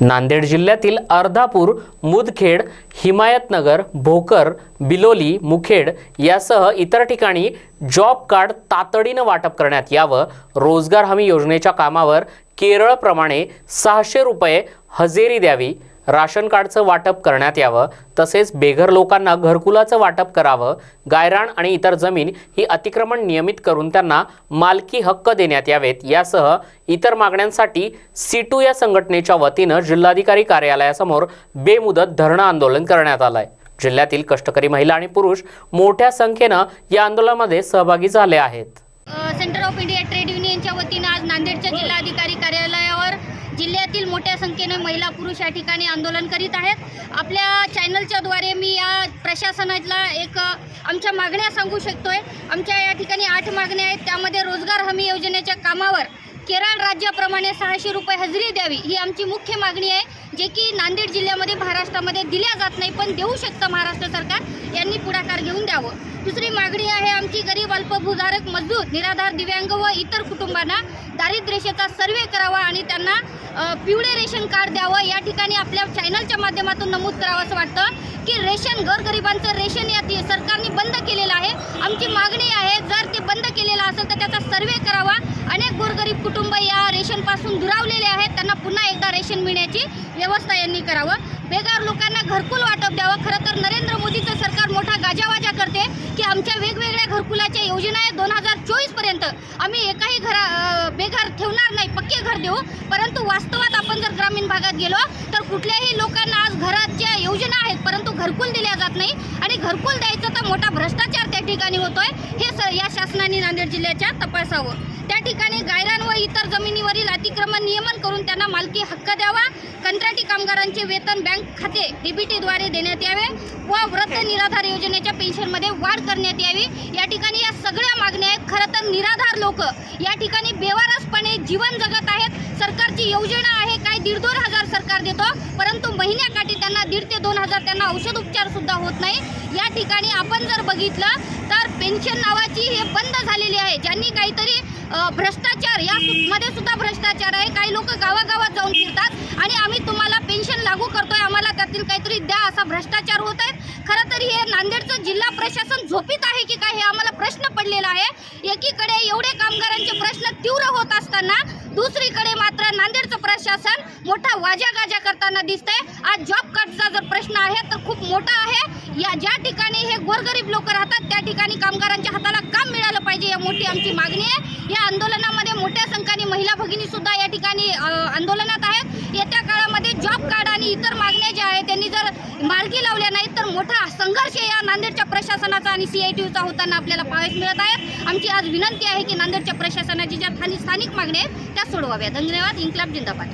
नांदेड जिल्ह्यातील अर्धापूर मुदखेड हिमायतनगर भोकर बिलोली मुखेड यासह इतर ठिकाणी जॉब कार्ड तातडीनं वाटप करण्यात यावं. रोजगार हमी योजनेच्या कामावर केरळप्रमाणे सहाशे रुपये हजेरी द्यावी. राशन कार्डचं वाटप करण्यात यावं तसेच बेघर लोकांना घरकुलाचं वाटप करावं गायराण आणि इतर जमीन ही अतिक्रमण नियमित करून त्यांना मालकी हक्क देण्यात यावेत. यासह इतर मागण्यांसाठी सीटू या संघटनेच्या वतीनं जिल्हाधिकारी कार्यालयासमोर बेमुदत धरणं आंदोलन करण्यात आलंय. जिल्ह्यातील कष्टकरी महिला आणि पुरुष मोठ्या संख्येनं या आंदोलनामध्ये सहभागी झाले आहेत. सेंटर ऑफ इंडिया ट्रेड युनियनच्या वतीनं आज नांदेडच्या जिल्हाधिकारी कार्यालयावर जिल्ह्यातील मोठ्या संख्येने महिला पुरुष या ठिकाणी आंदोलन करीत आहेत. आपल्या चॅनलच्याद्वारे मी या प्रशासनाला एक आमच्या मागण्या सांगू शकतोय. आमच्या या ठिकाणी आठ मागण्या आहेत. त्यामध्ये रोजगार हमी योजनेच्या कामावर केरळ राज्याप्रमाणे सहाशे रुपये हजेरी द्यावी ही आमची मुख्य मागणी आहे जे की नांदेड जिल्ह्यामध्ये महाराष्ट्रामध्ये दिल्या जात नाही पण देऊ शकतं महाराष्ट्र सरकार यांनी पुढाकार घेऊन द्यावं. दुसरी मागणी आहे आमची गरीब अल्पभूधारक मजदूर निराधार दिव्यांग व इतर कुटुंबांना दारिद्र्यरेषेचा सर्वे करावा आणि त्यांना पिवळे रेशन कार्ड द्यावं. या ठिकाणी आपल्या चॅनलच्या माध्यमातून नमूद करावं असं वाटतं की रेशन गोरगरिबांचं रेशन या ती- सरकारने बंद केलेलं आहे. आमची मागणी आहे जर ते बंद केलेलं असेल तर त्याचा सर्वे करावा. गोरगरीब कुटुंब या रेशनपासून दुरावलेले आहेत. त्यांना पुन्हा एकदा रेशन मिळण्याची व्यवस्था यांनी करावं. बेगार लोकांना घरकुल वाटप द्यावं. खरं तर नरेंद्र मोदीचं सरकार मोठा गाजावाजा करते की आमच्या वेगवेगळ्या घरकुलाच्या योजना आहेत. दोन हजार चोवीसपर्यंत आम्ही एकाही घरा बेघर ठेवणार नाही. पक्के घर देऊ. परंतु वास्तवात आपण जर ग्रामीण भागात गेलो तर कुठल्याही लोकांना आज घराच्या योजना आहेत परंतु घरकुल दिल्या जात नाही. आणि घरकुल द्यायचं तर मोठा भ्रष्टाचार त्या ठिकाणी होतोय. हे स या शासनाने नांदेड जिल्ह्याच्या तपासावं. त्या ठिकाणी गायरान व इतर जमिनीवरील अतिक्रमण नियमन करून त्यांना मालकी हक्क द्यावा. कंत्राटी कामगारांचे वेतन बँक खाते डीबीटीद्वारे देण्यात यावे व वृद्ध निराधार योजनेच्या पेन्शनमध्ये वाढ करण्यात यावी. या ठिकाणी या सगळ्या मागण्या आहेत. खरं तर निराधार लोक या ठिकाणी बेवारसपणे जीवन जगत आहेत. सरकारची योजना आहे. काय दीड दोन हजार सरकार देतो परंतु महिन्याकाठी त्यांना दीड ते दोन हजार त्यांना औषध उपचार सुद्धा होत नाही. या ठिकाणी आपण जर बघितलं तर पेन्शन नावाची हे बंद झालेली आहे. ज्यांनी काहीतरी भ्रष्टाचार या मध्ये सुद्धा भ्रष्टाचार आहे. काही लोक गावागावात जाऊन फिरतात आणि आम्ही तुम्हाला पेन्शन लागू करतोय. आम्हाला त्यातील काहीतरी द्या असा भ्रष्टाचार होत आहे. खरं तरी हे नांदेडचं जिल्हा प्रशासन झोपीत आहे की काय हे आम्हाला प्रश्न पडलेला आहे. एकीकडे एवढे कामगारांचे प्रश्न तीव्र होत असताना दुसरीकडे मात्र नांदेडचं प्रशासन मोठा वाजा गाजा करताना दिसतंय. आज जॉब कार्डचा जर प्रश्न आहे तर खूप मोठा आहे. या ज्या ठिकाणी हे गोरगरीब लोक राहतात त्या ठिकाणी कामगारांच्या हाताला काम मिळालं पाहिजे या मोठी आमची मागणी आहे. या आंदोलनामध्ये मोठ्या संख्येने महिला भगिनी सुद्धा या ठिकाणी आंदोलनात आहेत. येत्या काळामध्ये जॉब कार्ड आणि इतर मागण्या ज्या आहेत त्यांनी जर मार्गी लावल्या नाहीत तर मोठा संघर्ष या नांदेडच्या प्रशासनाचा आणि सी आय टी यूचा होताना आपल्याला पाहायला मिळत आहेत आमची आज विनंती आहे की नांदेडच्या प्रशासनाची ज्या स्थानिक स्थानिक मागण्या आहेत त्या सोडवाव्या धन्यवाद. इन्कलाब जिंदाबाद.